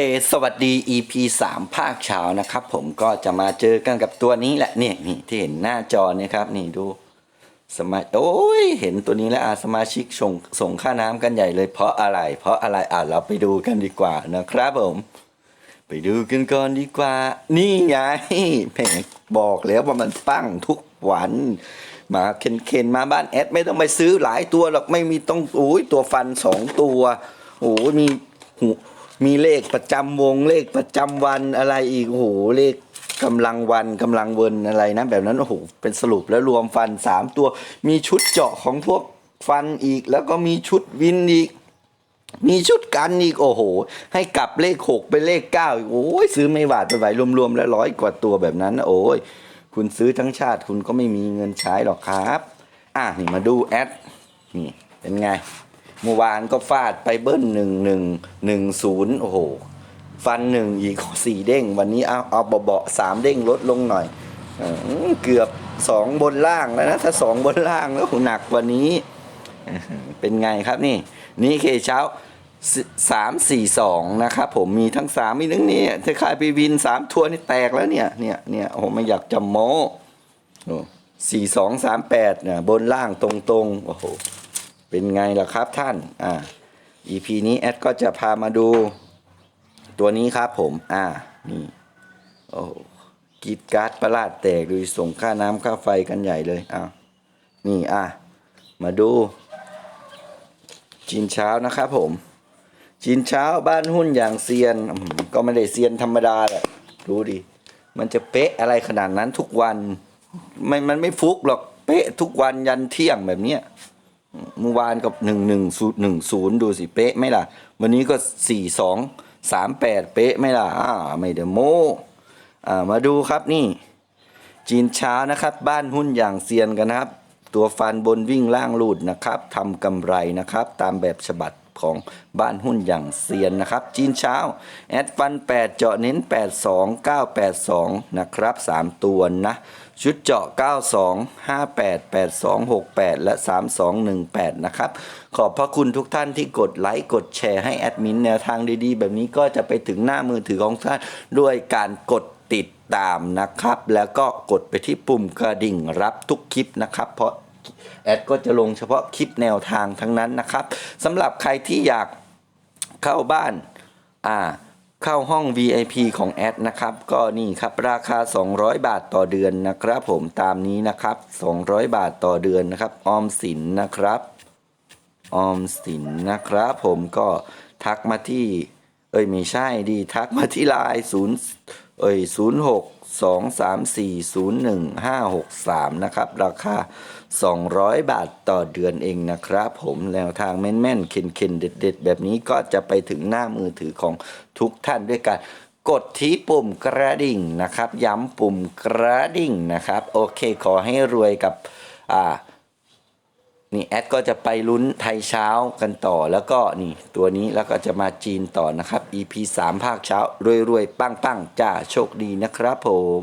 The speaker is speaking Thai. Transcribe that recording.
เอสวัสดี EP 3 ภาคเช้านะครับ ผมก็จะมาเจอกันกับตัวนี้แหละเนี่ยนี่ที่เห็นหน้าจอเนี่ยครับ นี่ดูสมาโอ้ยเห็นตัวนี้แล้วอาสมาชิกส่งส่งค่าน้ำกันใหญ่เลยเพราะอะไร เพราะอะไรอะเราไปดูกันดีกว่านะครับผม ไปดูกันก่อนดีกว่า นี่ไงแม่งบอกแล้วว่ามันปั้งทุกวันมาเคนเคนมาบ้านแอดไม่ต้องไปซื้อหลายตัวหรอกไม่มีต้องโอ้ยตัวฟันสองตัวโอ้ยมีหู มีเลขประจำวงเลขประจำวันอะไรอีกโอ้โหเลขกำลังวันกำลังเวินอะไรนะแบบนั้นโอ้โหเป็นสรุปแล้วรวมฟันสามตัว มีชุดเจาะของพวกฟันอีก แล้วก็มีชุดวินอีก มีชุดกันอีกโอ้โห ให้กลับเลขหกเป็นเลขเก้าโอ้ยซื้อไม่หวาดไปไหวรวมๆแล้วร้อยกว่าตัวแบบนั้น โอ้ยคุณซื้อทั้งชาติคุณก็ไม่มีเงินใช้หรอกครับ อะนี่มาดูแอดนี่เป็นไง เมื่อวานก็ฟาดไปเบิ้ลหนึ่งหนึ่งหนึ่งศูนย์โอ้โห ฟันหนึ่งอีกสี่เด้ง วันนี้เอาเอาเบาๆสามเด้งลดลงหน่อยเกือบสองบนล่างแล้วนะ ถ้าสองบนล่างแล้วหนักกว่านี้เป็นไงครับนี่ นี่เคเช้าสามสี่สองนะครับผมมีทั้งสามมีทั้งนี้ถ้าขายไปวินสามทัวร์นี่แตกแล้วเนี่ยเนี่ยเนี่ยโอ้ไม่อยากจะโม้สี่สองสามแปดเนี่ยบนล่างตรงๆโอ้โห เป็นไงล่ะครับท่านอ่า EP นี้แอดก็จะพามาดู ตัวนี้ครับผม อ่า นี่ โอ้โหกีดการ์ดประหลาดแตกดูส่งค่าน้ำค่าไฟกันใหญ่เลยอ้าวนี่อะ มาดู จีนเช้านะครับผม จีนเช้าบ้านหุ้นอย่างเซียน ก็ไม่ได้เซียนธรรมดาแหละดูดิ มันจะเป๊ะอะไรขนาดนั้นทุกวันไม่มันไม่ฟุกหรอก เป๊ะทุกวันยันเที่ยงแบบเนี้ย เมื่อวานกับหนึ่งหนึ่งศูนย์หนึ่งศูนย์ดูสิเป๊ะไหมล่ะ วันนี้ก็สี่สองสามแปดเป๊ะไหมล่ะอ่าไม่เดโมอ่ามาดูครับนี่ จีนเช้านะครับ บ้านหุ้นอย่างเซียนกันนะครับ ตัวฟันบนวิ่งล่างลูดนะครับทำกำไรนะครับ ตามแบบฉบับ ของบ้านหุ้นอย่างเซียนนะครับ จีนเช้าแอดฟัน 8 เจาะเน้น 82 982 นะครับ 3 ตัวนะ ชุดเจาะ 92 58 82 68 และ 3218 นะครับ ขอบพระคุณทุกท่านที่กดไลค์กดแชร์ให้แอดมินแนวทางดีๆ แบบนี้ก็จะไปถึงหน้ามือถือของท่านด้วยการกดติดตามนะครับ แล้วก็กดไปที่ปุ่มกระดิ่งรับทุกคลิปนะครับเพราะ แอดก็จะลงเฉพาะคลิปแนวทางทั้งนั้นนะครับสำหรับใครที่อยากเข้าบ้านอ่าเข้าห้อง VIP ของแอดนะครับ ก็นี่ครับราคา 200 บาทต่อเดือนนะครับ ผมตามนี้นะครับ 200 บาทต่อเดือนนะครับ ออมสินนะครับ ออมสินนะครับ ผมก็ทักมาที่ เอ้ยไม่ใช่ดีทักมาที่ไลน์ศูนย์ เอ้ยศูนย์หกสองสามสี่ศูนย์หนึ่งห้าหกสามนะครับ ราคา 200 บาทต่อเดือนเองนะครับ ผมแนวทางแม่นๆเข็นๆ เด็ด ๆ แบบนี้ก็จะไปถึงหน้ามือถือของทุกท่านด้วยการกดที่ปุ่มกระดิ่งนะครับ ย้ำปุ่มกระดิ่งนะครับ โอเคขอให้รวยกับอ่า นี่แอดก็จะไปลุ้นไทยเช้ากันต่อแล้วก็นี่ตัวนี้แล้วก็จะมาจีนต่อนะครับ EP 3 ภาคเช้ารวยๆ ปังๆจ้าโชคดีนะครับผม